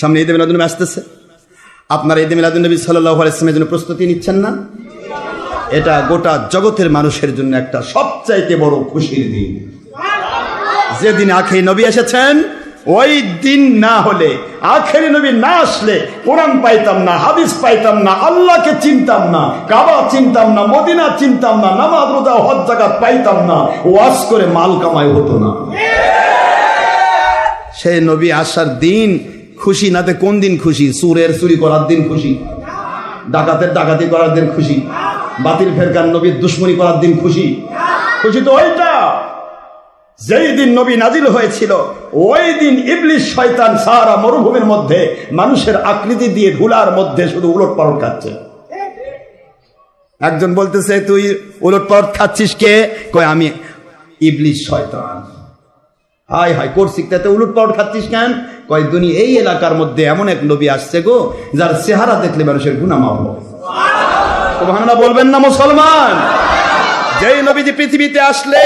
সামনে ঈদে মিলাদুন্নবী আসতেছে। আপনারা ঈদে মিলাদুন্নবী সাল্লাহ আলাইসলামের জন্য প্রস্তুতি নিচ্ছেন না? এটা গোটা জগতের মানুষের জন্য একটা সবচাইতে বড় খুশির দিন। যেদিন আখেরি নবী এসেছেন, ওই দিন না হলে, আখেরি নবী না আসলে কোরআন পাইতাম না, হাদিস পাইতাম না, আল্লাহকে চিনতাম না, কাবা চিনতাম না, মদিনা চিনতাম না, নামাজ, রোজা হজ, জাকাত পাইতাম না, ওয়াজ করে মাল কামাই হতো না। সেই নবী আসার দিন খুশি নাতে কোন দিন খুশি? সুরের চুরি করার দিন খুশি। ডাকাতের ডাকাতি করার দিন খুশি। বাতিল ফেরকার নবীর দুশ্মনী করার দিন খুশি। খুশি তো ওইটা। যেই দিন নবী নাজিল হয়েছিল, ওই দিন ইবলিশ শয়তান সারা মরুভূমির মধ্যে মানুষের আকৃতি দিয়ে ধুলার মধ্যে শুধু উলট পালট খাচ্ছে। একজন বলতেছে, তুই উলট পালট খাচ্ছিস কে? কয়, আমি ইবলিশ শয়তান। হাই হাই করছিস তাতে উলট পালট খাচ্ছিস কেন? কয়, দুনি, এই এলাকার মধ্যে এমন এক নবী আসছে গো, যার চেহারা দেখলে মানুষের গুণা মাফ সুবহানাল্লাহ বলবেন না, মুসলমান! যেই নবীজি পৃথিবীতে আসলে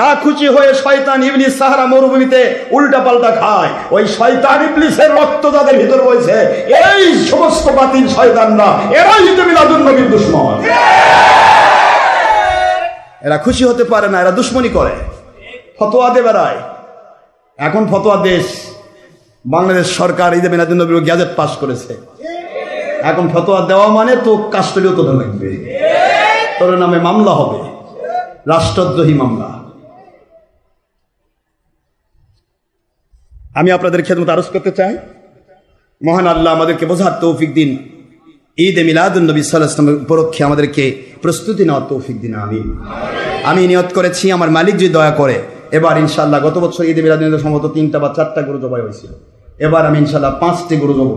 না খুশি হয়ে শয়তান ইবলিস সাহারা মরুভূমিতে উল্টা পাল্টা খায়, ওই শয়তান ইবলিসের রক্ত তাদের ভিতর রয়েছে এই সমস্ত বাতিল শয়তানরা, এরাই ঈদ মিলাদুন নবীর দুশ্মন। এরা খুশি হতে পারে না, এরা দুশ্মনী করে। ফতোয়া দে বেড়ায় এখন ফতোয়া দেশ, বাংলাদেশ সরকার ঈদে মিলাদুন নবীর গ্যাজেট পাস করেছে। এখন ফতোয়া দেওয়া মানে তো কাস্টডিও তোদের লাগবে। তোর নামে মামলা হবে। রাষ্ট্রদ্রোহী মামলা। আমি আপনাদের খেদমত আরজ করতে চাই। মহান আল্লাহ আমাদেরকে বোঝার তৌফিক দিন। ঈদ এ মিলাদুল নবী সাল্লাহামের উপলক্ষে আমাদেরকে প্রস্তুতি নেওয়ার তৌফিক দিন আমি আমি নিয়ত করেছি, আমার মালিক যদি দয়া করে এবার ইনশাল্লাহ গত বছর ঈদ মিলাদুল নবী সম্ভবত তিনটা বা চারটা গরু জবাই হয়েছিল। এবার আমি ইনশাল্লাহ পাঁচটি গরু জব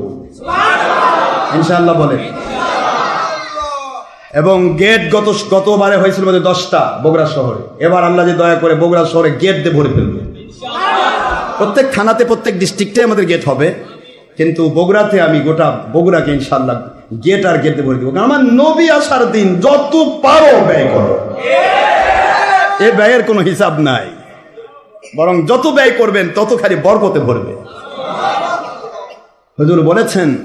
ইনশাল্লাহ বলে এবং গেট গত গতবারে হয়েছিল বোধহয় দশটা বগুড়া শহরে। এবার আল্লাহ যে দয়া করে বগুড়া শহরে গেট দিয়ে ভরে ফেলবে। প্রত্যেক থানাতে, প্রত্যেক ডিস্ট্রিক্টে আমাদের গেট হবে। কিন্তু বগুড়াতে আমি গোটা বগুড়াকে ইনশাল্লাহ গেট আর গেট দিয়ে ভরে দেবো। কারণ আমার নবী আসার দিন যত পারো ব্যয় করো। এ ব্যয়ের কোনো হিসাব নাই। বরং যত ব্যয় করবেন, তত খালি বরকতে ভরবে। হুজুর বলেছেন,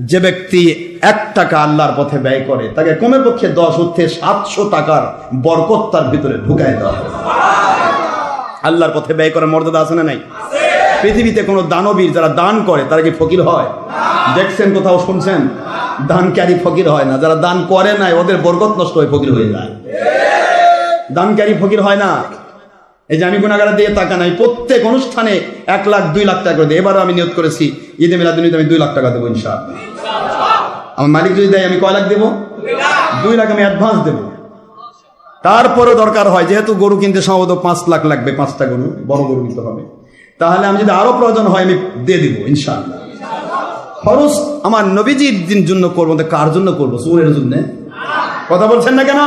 যে ব্যক্তি এক টাকা আল্লাহর পথে ব্যয় করে, তাকে কমের পক্ষে দশ উঠে সাতশো টাকার বরকত তার ভিতরে ঢুকায় দেওয়া। আল্লাহর পথে ব্যয় করার মর্যাদা আছে না নাই? পৃথিবীতে কোনো দানবীর যারা দান করে, তারা কি ফকির হয়? দেখছেন কোথাও, শুনছেন? দানকারী ফকির হয় না। যারা দান করে নাই, ওদের বরকত নষ্ট হয়ে ফকির হয়ে যায়। দানকারী ফকির হয় না। এই যে আমি গুণাগারা দিয়ে টাকা নাই, প্রত্যেক অনুষ্ঠানে এক লাখ, দুই লাখ টাকা করে দিই এবারও আমি নিয়োগ করেছি, ঈদে মিলাদুনিতে আমি দুই লাখ টাকা দেবো, ইনশাআল্লাহ। আমার মালিক যদি দেয়, আমি কয় লাখ দেবো? দুই লাখ আমি অ্যাডভান্স দেবো। তারপরও দরকার হয়, যেহেতু গরু কিনতে সম্ভবত পাঁচ লাখ লাগবে, পাঁচটা গরু, বড় গরু নিতে হবে। তাহলে আমি যদি আরও প্রয়োজন হয়, আমি দিয়ে দিব, ইনশাআল্লাহ। খরচ আমার নবীজির দিন জন্য করব কার জন্য করব? সুরের জন্য। কথা বলছেন না কেন?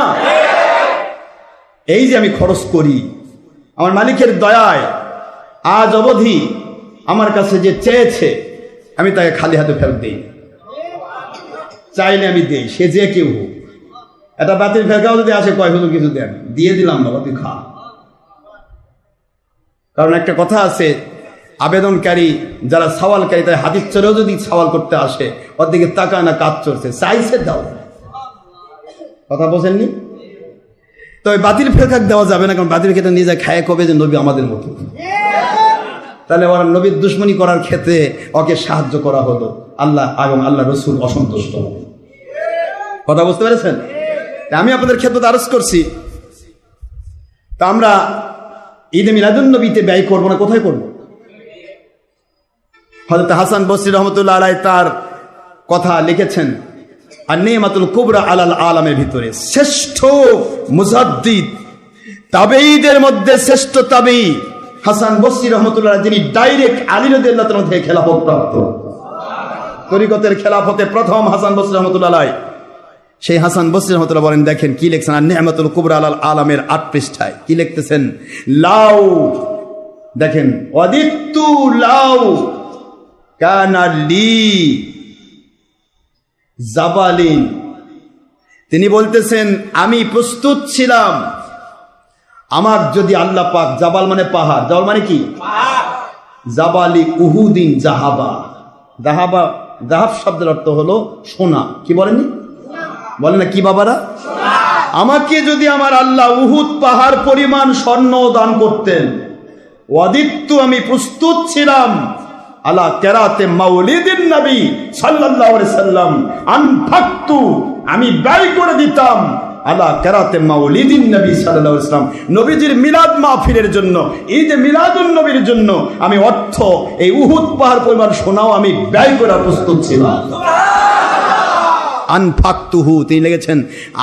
এই যে আমি খরচ করি আমার মালিকের দয়ায় আজ অবধি আমার কাছে যে চেয়েছে, আমি তাকে খালি হাতে ফেরত দিই। চাইলে আমি দেই, সে যে কেউ হোক। এটা বাতিল ফেরকাও যদি আসে, কয় হুজুর কিছু দেন? দিয়ে দিলাম বাবা, তুই খা। কারণ একটা কথা আছে, আবেদনকারী যারা সওয়ালকারী তাই হাতির চলেও যদি সওয়াল করতে আসে, ওর দিকে তাকায় না কাজ চলছে চাইছে দাও। কথা বোঝেননি তো ওই বাতিল ফেরকাক দেওয়া যাবে না, কারণ বাতিল খেতে নিজে খায় কবে যে নবী আমাদের মতো? তাহলে ওরা নবীর দুশ্মনী করার ক্ষেত্রে ওকে সাহায্য করা হলো। আল্লাহ এবং আল্লাহ রসুল অসন্তুষ্ট কথা বুঝতে পেরেছেন? আমি আপনাদের ক্ষেত্রে আরজ করছি। তা আমরা ঈদে মিলাদুন নবীতে ব্যয় করব না, কোথায় করব? হজরত হাসান বসরি রহমতুল্লাহ আলাই তার কথা লিখেছেন। আর নেমাতুল কুবরা আলাল আলামের ভিতরে। শ্রেষ্ঠ মুজাদ্দিদ, তাবেঈদের মধ্যে শ্রেষ্ঠ তাবেই হাসান বসরি রহমতুল্লাহ, যিনি ডাইরেক্ট আলী রদিয়াল্লাহ তাআলা থেকে খেলাফত প্রাপ্ত তরিকতের খেলাফতে প্রথম হাসান বসরি রহমতুল্লাহ সেই হাসান বসরি রহমতুল্লাহ বলেন, দেখেন কি লিখছেন? আর নেহমাতুল কুবরা আলাল আলামের আট পৃষ্ঠায় কি লিখতেছেন? লাউ। দেখেন অদিত্তু লাউ কানালি জাবালিন। তিনি বলতেছেন আমি প্রস্তুত ছিলাম। আমার যদি আল্লাহ পাক জাবাল মানে পাহাড় জাবাল মানে কি? জাবালি উহুদিন জাহাবা। জাহাবা দাহাব শব্দের অর্থ হলো সোনা। কি বলেনি বলে না কি বাবারা? আমাকে যদি আমার আল্লাহ উহুদ পাহাড় পরিমাণ স্বর্ণ দান করতেন অদিত্য আমি প্রস্তুত ছিলাম। আলা কেরাতে মাউলিদিন নবী সাল্লাল্লাহু আলাইহি সাল্লাম। আনফাকতু, আমি ব্যয় করে দিতাম আলা কেরাতে মাউলিদিন নবী সাল্লাল্লাহু আলাইহি সাল্লাম। নবীজির মিলাদ মাহফিলের জন্য যে মিলাদুন নবীর জন্য আমি অর্থ, এই উহুদ পাহাড় পরিমাণ সোনাও আমি ব্যয় করার প্রস্তুত ছিলাম। আন আনফাকতুহু, তিনি লিখেছেন,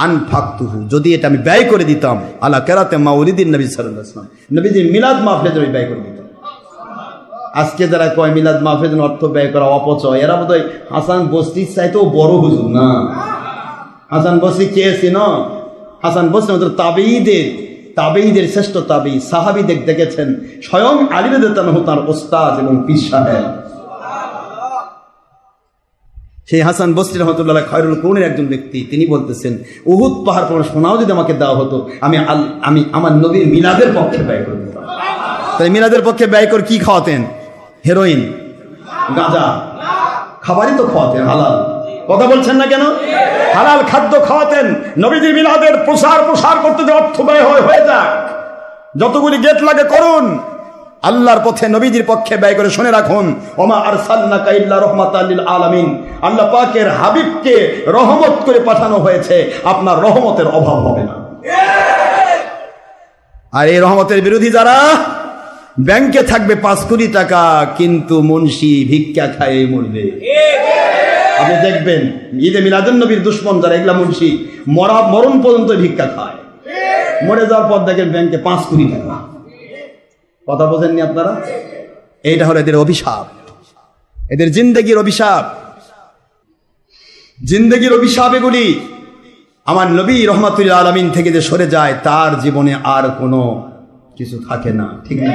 আনফাকতুহু, যদি এটা আমি ব্যয় করে দিতাম, আলা কেরাতে মাউলিদিন নবী সাল্লাল্লাহু আলাইহি সাল্লাম। নবীজির মিলাদ মাহফিলের জন্য ব্যয় করে দিতাম। আজকে যারা কয় মিলাদ মাহফিলের জন্য অর্থ ব্যয় করা অপচয়, এরা বোধহয় হাসান বস্তির চাইতেও বড় হুজুর না? হাসান বসরি কে ছিল হাসান বসরি আমাদের তাবেইদের তাবেইদের শ্রেষ্ঠ তাবেই সাহাবিদের দেখেছেন। স্বয়ং আলী রাদিয়াল্লাহু তার ওস্তাদ এবং পীর সাহেব। সেই হাসান বসরি রহমতুল্লাহ খয়রুল কৌনের একজন ব্যক্তি, তিনি বলতেছেন, উহুদ পাহাড় পর সোনাও যদি আমাকে দেওয়া হতো, আমি আমি আমার নবীর মিলাদের পক্ষে ব্যয় করে দিতাম। তাই মিলাদের পক্ষে ব্যয় করে কি খাওয়াতেন? হেরোইন গাঁজা, খাবারই তো খাওয়াতেন, হালাল। কথা বলছেন না কেন? হালাল খাদ্য খাওয়াতেন। নবীজি মিলাদের প্রসার প্রসার করতে যে অর্থ ব্যয় হয়ে হয়ে যাক। যতগুলি গেট লাগে করুন। আল্লাহর পথে নবীজির পক্ষে ব্যয় করে শুনে রাখুন। ওমা আরসালনাকা ইল্লা রহমাতাল লিল আলামিন। আল্লাহ পাকের হাবিবকে রহমত করে পাঠানো হয়েছে। আপনার রহমতের অভাব হবে না। আর এই রহমতের বিরোধী যারা ব্যাংকে থাকবে পাঁচ কোটি টাকা, কিন্তু মুন্সি ভিক্ষা খায় মরবে। আপনি দেখবেন, ঈদে মিলাদুন নবীর দুশ্মন যারা, এগুলা মুন্সি মরা, মরণ পর্যন্ত ভিক্ষা খায়। মরে যাওয়ার পর দেখেন ব্যাংকে পাঁচ কোটি টাকা। কথা বোঝেননি আপনারা? এইটা হলো এদের অভিশাপ। এদের জিন্দগির অভিশাপ। জিন্দগির অভিশাপ এগুলি। আমার নবী রহমাতুল্লাহ আলমিন থেকে যে সরে যায়, তার জীবনে আর কোনো কিছু থাকে না ঠিক না